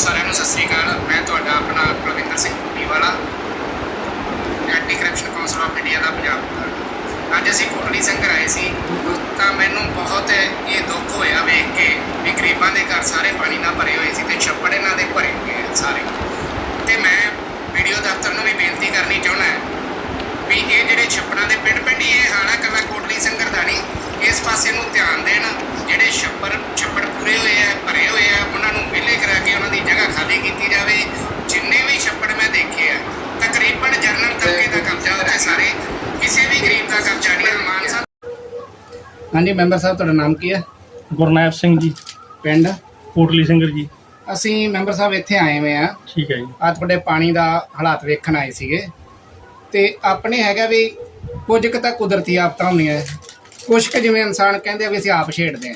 ਸਾਰਿਆਂ ਨੂੰ ਸਤਿ ਸ੍ਰੀ ਅਕਾਲ। ਮੈਂ ਤੁਹਾਡਾ ਆਪਣਾ Parvinder Singh Puniwala Anti Corruption Council of India ਦਾ ਪੰਜਾਬ ਦਾ। ਅੱਜ ਅਸੀਂ ਕੋਟਲੀ ਸੰਘਰ ਆਏ ਸੀ, ਤਾਂ ਮੈਨੂੰ ਬਹੁਤ ਇਹ ਦੁੱਖ ਹੋਇਆ ਵੇਖ ਕੇ, ਵੀ ਗਰੀਬਾਂ ਦੇ ਘਰ ਸਾਰੇ ਪਾਣੀ ਨਾਲ ਭਰੇ ਹੋਏ ਸੀ ਤੇ ਛੱਪੜ ਇਹਨਾਂ ਦੇ ਭਰੇ ਹੋਏ ਆ ਸਾਰੇ ਤੇ ਮੈਂ ਵੀਡੀਓ ਦਫ਼ਤਰ ਨੂੰ ਵੀ ਬੇਨਤੀ ਕਰਨੀ ਚਾਹੁੰਦਾ ਵੀ ਇਹ ਜਿਹੜੇ ਛੱਪੜਾਂ ਦੇ ਪਿੰਡ ਪਿੰਡ ਹੀ ਇਹ ਹਾਲਾ ਕੱਲਾ ਕੋਟਲੀ ਸੰਘਰ ਦਾ ਨਹੀਂ ਇਸ ਪਾਸੇ ਨੂੰ ਧਿਆਨ ਦੇਣ ਜਿਹੜੇ ਛੱਪੜ ਛੱਪੜ ਪੂਰੇ ਹੋਏ ਆ ਭਰੇ ਹੋਏ ਆ ਉਹਨਾਂ ਨੂੰ ਵਿਹਲੇ ਕਰਾ ਕੇ ਉਹਨਾਂ ਦੀ ਜਗ੍ਹਾ ਖਾਲੀ ਕੀਤੀ ਜਾਵੇ ਜਿੰਨੇ ਵੀ ਛੱਪੜ ਮੈਂ ਦੇਖੇ ਆ ਤਕਰੀਬਨ ਜਰਨਲ ਤਬਕੇ ਦਾ ਕਬਜ਼ਾ ਉੱਥੇ ਸਾਰੇ। ਕਿਸੇ ਵੀ ਗਰੀਬ ਦਾ ਕਬਜ਼ਾ ਨਹੀਂ ਹੈ ਮਾਨ ਸਾਹਿਬ। ਹਾਂਜੀ ਮੈਂਬਰ ਸਾਹਿਬ ਤੁਹਾਡਾ ਨਾਮ ਕੀ ਹੈ? ਗੁਰਨੈਬ ਸਿੰਘ ਜੀ। ਪਿੰਡ? ਕੋਟਲੀ ਸਿੰਘਰ ਜੀ। ਅਸੀਂ ਮੈਂਬਰ ਸਾਹਿਬ ਇੱਥੇ ਆਏ ਹੋਏ ਆ ਠੀਕ ਹੈ ਜੀ। ਆ ਤੁਹਾਡੇ ਪਾਣੀ ਦਾ ਹਾਲਾਤ ਵੇਖਣ ਆਏ ਸੀਗੇ। ਤੇ ਆਪਣੇ ਹੈਗਾ ਵੀ ਕੁਝ ਕੁ ਤਾਂ ਕੁਦਰਤੀ ਆਫਤਾਂ ਹੁੰਦੀਆਂ ਕੁਝ ਕੁ ਜਿਵੇਂ ਇਨਸਾਨ ਕਹਿੰਦੇ ਆ ਵੀ ਅਸੀਂ ਆਪ ਛੇੜਦੇ ਆ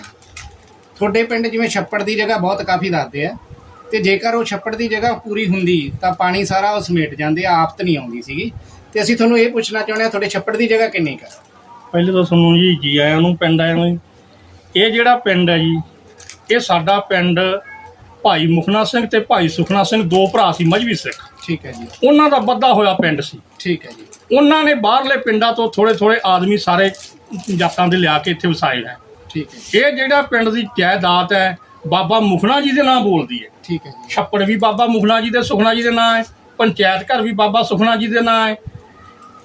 ਤੁਹਾਡੇ ਪਿੰਡ ਜਿਵੇਂ ਛੱਪੜ ਦੀ ਜਗ੍ਹਾ ਬਹੁਤ ਕਾਫੀ ਦੱਸਦੇ ਆ। ਤੇ ਜੇਕਰ ਉਹ ਛੱਪੜ ਦੀ ਜਗ੍ਹਾ ਪੂਰੀ ਹੁੰਦੀ ਤਾਂ ਪਾਣੀ ਸਾਰਾ ਉਹ ਸਮੇਟ ਜਾਂਦੇ ਆਫਤ ਨਹੀਂ ਆਉਂਦੀ ਸੀਗੀ। ਤੇ ਅਸੀਂ ਤੁਹਾਨੂੰ ਇਹ ਪੁੱਛਣਾ ਚਾਹੁੰਦੇ ਆ ਤੁਹਾਡੇ ਛੱਪੜ ਦੀ ਜਗ੍ਹਾ ਕਿੰਨੀ ਕੁ ਪਹਿਲੇ ਤਾਂ ਤੁਹਾਨੂੰ ਜੀ ਜੀ ਆਇਆਂ ਨੂੰ ਪਿੰਡ ਆਇਆਂ ਨੂੰ ਜੀ। ਇਹ ਜਿਹੜਾ ਪਿੰਡ ਹੈ ਜੀ ਇਹ ਸਾਡਾ ਪਿੰਡ ਭਾਈ ਮੁਖਨਾ ਸਿੰਘ ਤੇ ਭਾਈ ਸੁਖਨਾ ਸਿੰਘ ਦੋ ਭਰਾ ਸੀ ਮਜਬੀ ਸਿੱਖ। ਠੀਕ ਹੈ ਜੀ। ਉਹਨਾਂ ਦਾ ਵੱਡਾ ਹੋਇਆ ਪਿੰਡ ਸੀ। ਠੀਕ ਹੈ ਜੀ। ਉਹਨਾਂ ਨੇ ਬਾਹਰਲੇ ਪਿੰਡਾਂ ਤੋਂ ਥੋੜੇ ਥੋੜੇ ਆਦਮੀ ਸਾਰੇ ਜਾਤਾਂ ਦੇ ਲਿਆ ਕੇ ਇੱਥੇ ਵਸਾਏ ਹੈ। ਠੀਕ ਹੈ ਇਹ ਜਿਹੜਾ ਪਿੰਡ ਦੀ ਜਾਇਦਾਦ ਹੈ ਬਾਬਾ ਮੁਖਨਾ ਜੀ ਦੇ ਨਾਂ ਬੋਲਦੀ ਹੈ। ਠੀਕ ਹੈ ਜੀ। ਛੱਪੜ ਵੀ ਬਾਬਾ ਮੁਖਨਾ ਜੀ ਦੇ ਸੁਖਨਾ ਜੀ ਦੇ ਨਾਂ ਹੈ। ਪੰਚਾਇਤ ਘਰ ਵੀ ਬਾਬਾ ਸੁਖਨਾ ਜੀ ਦੇ ਨਾਂ ਹੈ।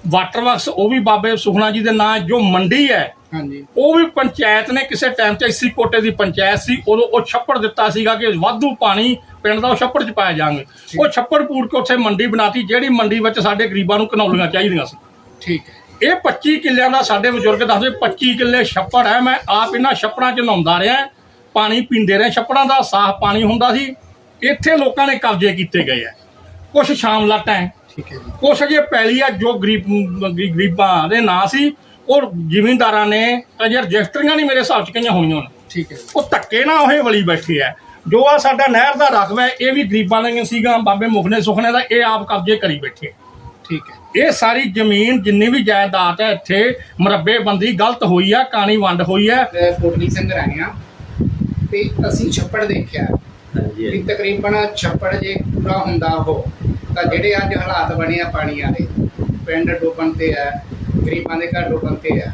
ਵਾਟਰ ਵਰਕਸ ਉਹ ਵੀ ਬਾਬੇ ਸੁਖਨਾ ਜੀ ਦੇ ਨਾਂ ਜੋ ਮੰਡੀ ਹੈ। ਹਾਂਜੀ। ਉਹ ਵੀ ਪੰਚਾਇਤ ਨੇ ਕਿਸੇ ਟਾਈਮ ਤੇ ਇਸੀ ਕੋਟੇ ਦੀ ਪੰਚਾਇਤ ਸੀ। ਉਦੋਂ ਉਹ ਛੱਪੜ ਦਿੱਤਾ ਸੀਗਾ ਕਿ ਵਾਧੂ ਪਾਣੀ ਪਿੰਡ ਦਾ ਉਹ ਛੱਪੜ ਚ ਪਾਇਆ ਜਾਵਾਂਗੇ ਉਹ ਛੱਪੜ ਪੂਰ ਕੇ ਉੱਥੇ ਮੰਡੀ ਬਣਾਤੀ ਜਿਹੜੀ ਮੰਡੀ ਵਿੱਚ ਸਾਡੇ ਗਰੀਬਾਂ ਨੂੰ ਕਨੌਲੀਆਂ ਚਾਹੀਦੀਆਂ ਸੀ। ਠੀਕ ਹੈ। ਇਹ 25 ਕਿੱਲਿਆਂ ਦਾ ਸਾਡੇ ਬਜ਼ੁਰਗ ਦੱਸਦੇ 25 ਕਿੱਲੇ ਛੱਪੜ ਹੈ ਮੈਂ ਆਪ ਇਹਨਾਂ ਛੱਪੜਾਂ 'ਚ ਨਹਾਉਂਦਾ ਰਿਹਾ। ਪਾਣੀ ਪੀਂਦੇ ਰਹੇ ਛੱਪੜਾਂ ਦਾ ਸਾਫ਼ ਪਾਣੀ ਹੁੰਦਾ ਸੀ। ਇੱਥੇ ਲੋਕਾਂ ਨੇ ਕਬਜ਼ੇ ਕੀਤੇ ਗਏ ਆ। ਕੁਝ ਸ਼ਾਮ ਲਾਟਾਂ ਹੈ। ਠੀਕ ਹੈ ਜੀ। ਕੁਛ ਜੇ ਪੈਲੀ ਆ ਜੋ ਗਰੀਬ ਗਰੀ- ਗਰੀਬਾਂ ਦੇ ਨਾਂ ਸੀ ਉਹ ਜ਼ਿਮੀਂਦਾਰਾਂ ਨੇ ਅਜੇ ਰਜਿਸਟਰੀਆਂ ਨਹੀਂ ਮੇਰੇ ਹਿਸਾਬ ਚ ਕਈਆਂ ਹੋਣੀਆਂ ਨੇ ਠੀਕ ਹੈ ਉਹ ਧੱਕੇ ਨਾਲ ਉਹ ਵਲੀ ਬੈਠੇ ਆ। ਜੋ ਆ ਸਾਡਾ ਨਹਿਰ ਦਾ ਰਕਬਾ ਹੈ ਇਹ ਵੀ ਗਰੀਬਾਂ ਦਾ ਸੀਗਾ ਬਾਬੇ ਮੁਖਨੇ ਸੁਖਨੇ ਦਾ ਇਹ ਆਪ ਕਬਜ਼ੇ ਕਰੀ ਬੈਠੇ ਠੀਕ ਹੈ। ਇਹ ਸਾਰੀ ਜ਼ਮੀਨ ਜਿੰਨੀ ਵੀ ਜਾਇਦਾਦ ਹੈ ਇੱਥੇ ਮਰੱਬੇਬੰਦੀ ਗਲਤ ਹੋਈ ਆ ਕਾਣੀ ਵੰਡ ਹੋਈ ਆ। ਮੈਂ ਕੋਟਲੀ ਸੰਘਰ ਆਏ ਹਾਂ ਤੇ ਅਸੀਂ ਛੱਪੜ ਦੇਖਿਆ। ਵੀ ਤਕਰੀਬਨ ਛੱਪੜ ਜੇ ਪੂਰਾ ਹੁੰਦਾ ਉਹ ਤਾਂ ਜਿਹੜੇ ਅੱਜ ਹਾਲਾਤ ਬਣੇ ਆ ਪਾਣੀ ਵਾਲੇ ਪਿੰਡ ਡੁੱਬਣ ਤੇ ਆ ਗਰੀਬਾਂ ਦੇ ਘਰ ਡੁੱਬਣ ਤੇ ਆ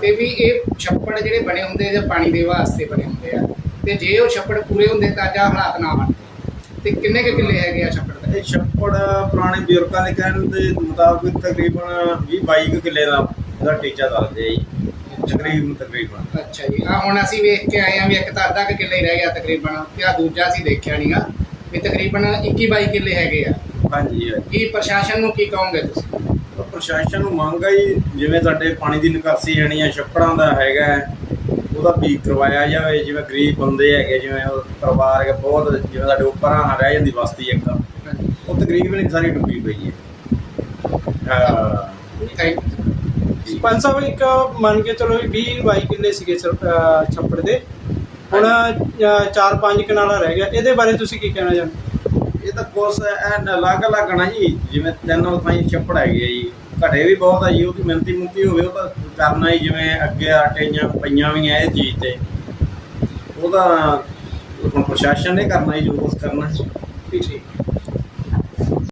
ਤੇ ਵੀ ਇਹ ਛੱਪੜ ਜਿਹੜੇ ਬਣੇ ਹੁੰਦੇ ਜਾਂ ਪਾਣੀ ਦੇ ਵਾਸਤੇ ਬਣੇ ਹੁੰਦੇ ਆ। ਤੇ ਜੇ ਉਹ ਛੱਪੜ ਪੂਰੇ ਹੁੰਦੇ ਤਾਂ ਅੱਜ ਹਾਲਾਤ ਨਾ ਬਣਦੇ। ਤੇ ਕਿੰਨੇ ਕੁ ਕਿੱਲੇ ਹੈਗੇ ਆ ਛੱਪੜ ਦੇ? ਇਹ ਛੱਪੜ ਪੁਰਾਣੇ ਬਜ਼ੁਰਗਾਂ ਦੇ ਕਹਿਣ ਦੇ ਮੁਤਾਬਕ ਤਕਰੀਬਨ 20 22 ਕੁ ਕਿੱਲੇ ਦਾ ਇਹਦਾ ਟੀਚਾ ਦੱਸਦੇ ਆ ਜੀ। ਤਕਰੀਬਨ ਤਕਰੀਬਨ। ਅੱਛਾ ਜੀ। ਆ ਹੁਣ ਅਸੀਂ ਵੇਖ ਕੇ ਆਏ ਆ ਵੀ ਇੱਕ ਤਾਂ ਅੱਧਾ ਕੁ ਕਿੱਲੇ ਹੀ ਰਹਿ ਗਿਆ ਤਕਰੀਬਨ ਤੇ ਆ ਦੂਜਾ ਅਸੀਂ ਦੇਖਿਆ ਨਹੀਂਗਾ ਵੀ ਤਕਰੀਬਨ 21 22 ਕਿੱਲੇ ਹੈਗੇ ਆ। ਹਾਂਜੀ ਹਾਂਜੀ। ਕੀ ਪ੍ਰਸ਼ਾਸਨ ਨੂੰ ਕੀ ਕਹੋਗੇ ਤੁਸੀਂ? ਤਾਂ ਪ੍ਰਸ਼ਾਸਨ ਨੂੰ ਮੰਗ ਆ ਜੀ ਜਿਵੇਂ ਸਾਡੇ ਪਾਣੀ ਦੀ ਨਿਕਾਸੀ ਜਾਣੀ ਆ ਛੱਪੜਾਂ ਦਾ ਹੈਗਾ ਹੈ, ਉਹਦਾ ਵੀ ਕਰਵਾਇਆ ਜਾਵੇ ਜਿਵੇਂ ਗਰੀਬ ਬੰਦੇ ਹੈਗੇ ਜਿਵੇਂ ਉਹ ਪਰਿਵਾਰ ਹੈਗਾ ਬਹੁਤ ਜਿਵੇਂ ਸਾਡੇ ਉੱਪਰਾਂ ਰਹਿ ਜਾਂਦੀ ਬਸਤੀ ਇੱਕ। ਉਹ ਤਕਰੀਬਨ ਸਾਰੀ ਡੁੱਬੀ ਪਈ ਹੈ। ਅਹ ਥੈਂਕ ਪੰਜ ਸਾਹਿਬ ਇੱਕ ਮੰਨ ਕੇ ਚਲੋ ਵੀ 20 22 ਕਿੱਲੇ ਸੀਗੇ ਅਹ ਛੱਪੜ ਦੇ। ਹੁਣ 4-5 ਕਨਾਲਾ ਰਹਿ ਗਿਆ। ਇਹਦੇ ਬਾਰੇ ਤੁਸੀਂ ਕੀ ਕਹਿਣਾ ਚਾਹੁੰਦੇ? ਇਹ ਤਾਂ ਕੋਸ ਐਨ ਅਲੱਗ ਅਲੱਗ ਨਾ ਜੀ ਜਿਵੇਂ ਤਿੰਨ ਥਾਈ ਛੱਪੜ ਹੈਗੇ ਆ ਜੀ। ਘਟੇ ਵੀ ਬਹੁਤ ਆ ਜੀ ਉਹਦੀ ਮਿਹਨਤੀ ਮੁੰਤੀ ਹੋਵੇ ਉਹ ਤਾਂ ਕਰਨਾ ਹੀ ਜਿਵੇਂ ਅੱਗੇ ਆਟੇਆਂ ਪਈਆਂ ਵੀ ਆ ਇਹ ਚੀਜ਼ ਤੇ। ਉਹਦਾ ਹੁਣ ਪ੍ਰਸ਼ਾਸਨ ਨੇ ਕਰਨਾ ਹੀ ਜੋ ਕੁਛ ਕਰਨਾ ਠੀਕ।